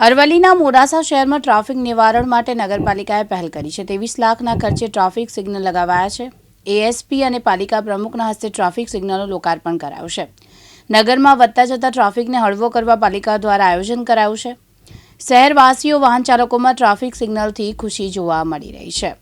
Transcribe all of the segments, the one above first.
અરવલ્લીના મોડાસા શહેરમાં ટ્રાફિક નિવારણ માટે નગરપાલિકાએ પહેલ કરી છે. ત્રેવીસ લાખના ખર્ચે ટ્રાફિક સિગ્નલ લગાવાયા છે. એએસપી અને પાલિકા પ્રમુખના હસ્તે ટ્રાફિક સિગ્નલનું લોકાર્પણ કરાયું છે. નગરમાં વધતા જતા ટ્રાફિકને હળવો કરવા પાલિકા દ્વારા આયોજન કરાયું છે. શહેરવાસીઓ વાહન ચાલકોમાં ટ્રાફિક સિગ્નલથી ખુશી જોવા મળી રહી છે.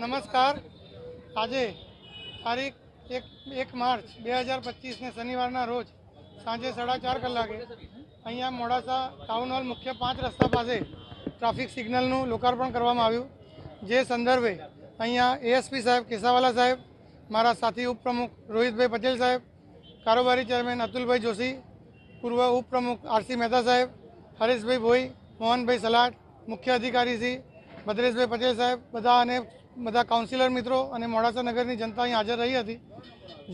નમસ્કાર. આજે તારીખ એક એક માર્ચ બે હજાર પચીસને શનિવારના રોજ સાંજે સાડા ચાર કલાકે અહીંયા મોડાસા ટાઉન હોલ મુખ્ય પાંચ રસ્તા પાસે ટ્રાફિક સિગ્નલનું લોકાર્પણ કરવામાં આવ્યું. જે સંદર્ભે અહીંયા એએસપી સાહેબ, કેસાવાલા સાહેબ, મારા સાથી ઉપપ્રમુખ રોહિતભાઈ પટેલ સાહેબ, કારોબારી ચેરમેન અતુલભાઈ જોશી, પૂર્વ ઉપપ્રમુખ આરસી મહેતા સાહેબ, હરેશભાઈ ભોઈ, મોહનભાઈ સલાટ મુખ્ય અધિકારી શ્રી ભદ્રેશભાઈ પટેલ સાહેબ, બધા અને બધા કાઉન્સિલર મિત્રો અને મોડાસા નગરની જનતા અહીં હાજર રહી હતી.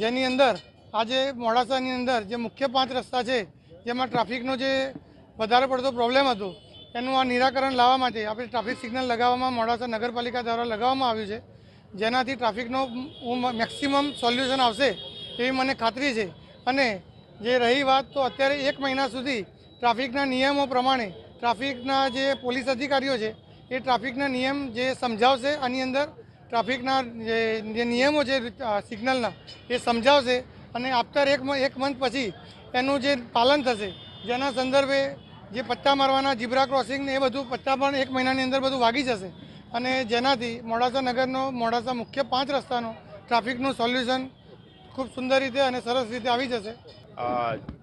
જેની અંદર આજે મોડાસાની અંદર જે મુખ્ય પાંચ રસ્તા છે, જેમાં ટ્રાફિકનો જે વધારે પડતો પ્રોબ્લેમ હતો, એનું આ નિરાકરણ લાવવા માટે આપણે ટ્રાફિક સિગ્નલ લગાવવામાં મોડાસા નગરપાલિકા દ્વારા લગાવવામાં આવ્યું છે. જેનાથી ટ્રાફિકનો મેક્સિમમ સોલ્યુશન આવશે એવી મને ખાતરી છે. અને જે રહી વાત તો અત્યારે એક મહિના સુધી ટ્રાફિકના નિયમો પ્રમાણે ટ્રાફિકના જે પોલીસ અધિકારીઓ છે એ ટ્રાફિકના નિયમ જે સમજાવશે આની અંદર, ટ્રાફિકના જે નિયમો છે સિગ્નલના, એ સમજાવશે અને આફ્ટર એક એક મંથ પછી એનું જે પાલન થશે, જેના સંદર્ભે જે પત્તા મારવાના જીબ્રા ક્રોસિંગ ને એ બધું પત્તા પણ એક મહિનાની અંદર બધું વાગી જશે. અને જેનાથી મોડાસા નગરનો, મોડાસા મુખ્ય પાંચ રસ્તાનો ટ્રાફિકનું સોલ્યુશન ખૂબ સુંદર રીતે અને સરસ રીતે આવી જશે.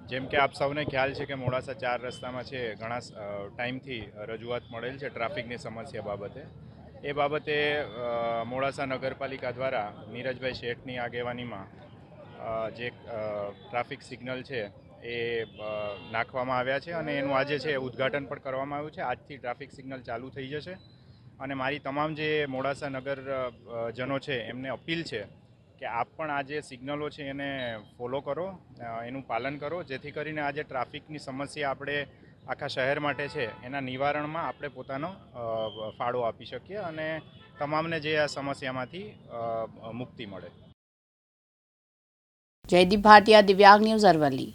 જેમ કે આપ સૌને ખ્યાલ છે કે મોડાસા ચાર રસ્તામાં છે ઘણા ટાઈમથી રજૂઆત મળેલ છે ટ્રાફિકની સમસ્યા બાબતે. એ બાબતે મોડાસા નગરપાલિકા દ્વારા નીરજભાઈ શેઠની આગેવાનીમાં જે ટ્રાફિક સિગ્નલ છે એ નાખવામાં આવ્યા છે અને એનું આજે છે ઉદ્ઘાટન પણ કરવામાં આવ્યું છે. આજથી ટ્રાફિક સિગ્નલ ચાલુ થઈ જશે. અને મારી તમામ જે મોડાસા નગર જનો છે એમને અપીલ છે કે આપ પણ આ જે સિગ્નલો છે એને ફોલો કરો એનું પાલન કરો. જેથી કરીને આ જે ટ્રાફિકની સમસ્યા આપણે આખા શહેર માટે છે, એના નિવારણમાં આપણે પોતાનો ફાળો આપી શકીએ અને તમામને જે આ સમસ્યામાંથી મુક્તિ મળે. જયદીપ ભાટિયા, દિવ્યાંગ ન્યૂઝ અરવલ્લી.